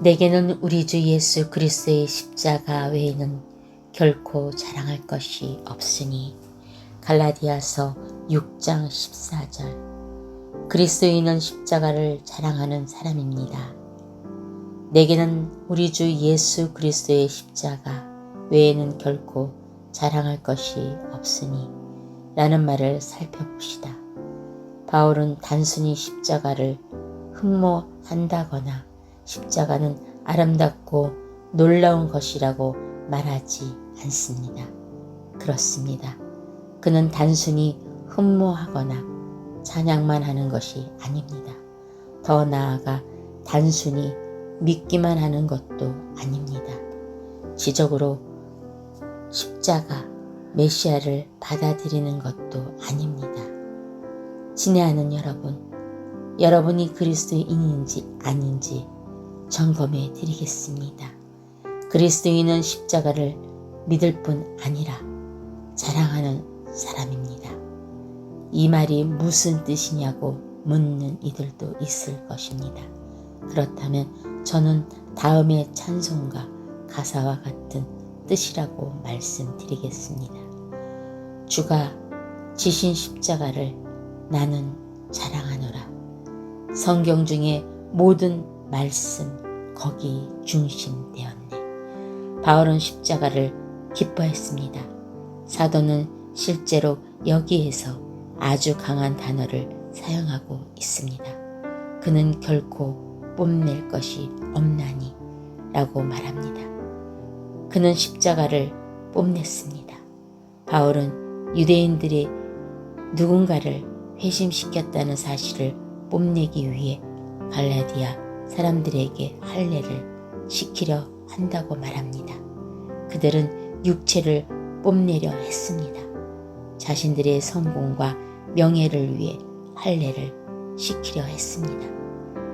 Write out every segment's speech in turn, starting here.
내게는 우리 주 예수 그리스도의 십자가 외에는 결코 자랑할 것이 없으니 갈라디아서 6장 14절 그리스도인은 십자가를 자랑하는 사람입니다. 내게는 우리 주 예수 그리스도의 십자가 외에는 결코 자랑할 것이 없으니 라는 말을 살펴봅시다. 바울은 단순히 십자가를 흠모한다거나 십자가는 아름답고 놀라운 것이라고 말하지 않습니다. 그렇습니다. 그는 단순히 흠모하거나 찬양만 하는 것이 아닙니다. 더 나아가 단순히 믿기만 하는 것도 아닙니다. 지적으로 십자가, 메시아를 받아들이는 것도 아닙니다. 친애하는 여러분, 여러분이 그리스도인인지 아닌지 점검해 드리겠습니다. 그리스도인은 십자가를 믿을 뿐 아니라 자랑하는 사람입니다. 이 말이 무슨 뜻이냐고 묻는 이들도 있을 것입니다. 그렇다면 저는 다음의 찬송가 가사와 같은 뜻이라고 말씀드리겠습니다. 주가 지신 십자가를 나는 자랑하노라. 성경 중에 모든 말씀 거기 중심되었네. 바울은 십자가를 기뻐했습니다. 사도는 실제로 여기에서 아주 강한 단어를 사용하고 있습니다. 그는 결코 뽐낼 것이 없나니 라고 말합니다. 그는 십자가를 뽐냈습니다. 바울은 유대인들이 누군가를 회심시켰다는 사실을 뽐내기 위해 갈라디아 사람들에게 할례를 시키려 한다고 말합니다. 그들은 육체를 뽐내려 했습니다. 자신들의 성공과 명예를 위해 할례를 시키려 했습니다.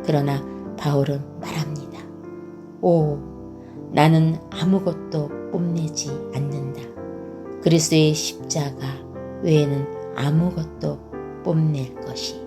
그러나 바울은 말합니다. 오, 나는 아무것도 뽐내지 않는다. 그리스도의 십자가 외에는 아무것도 뽐낼 것이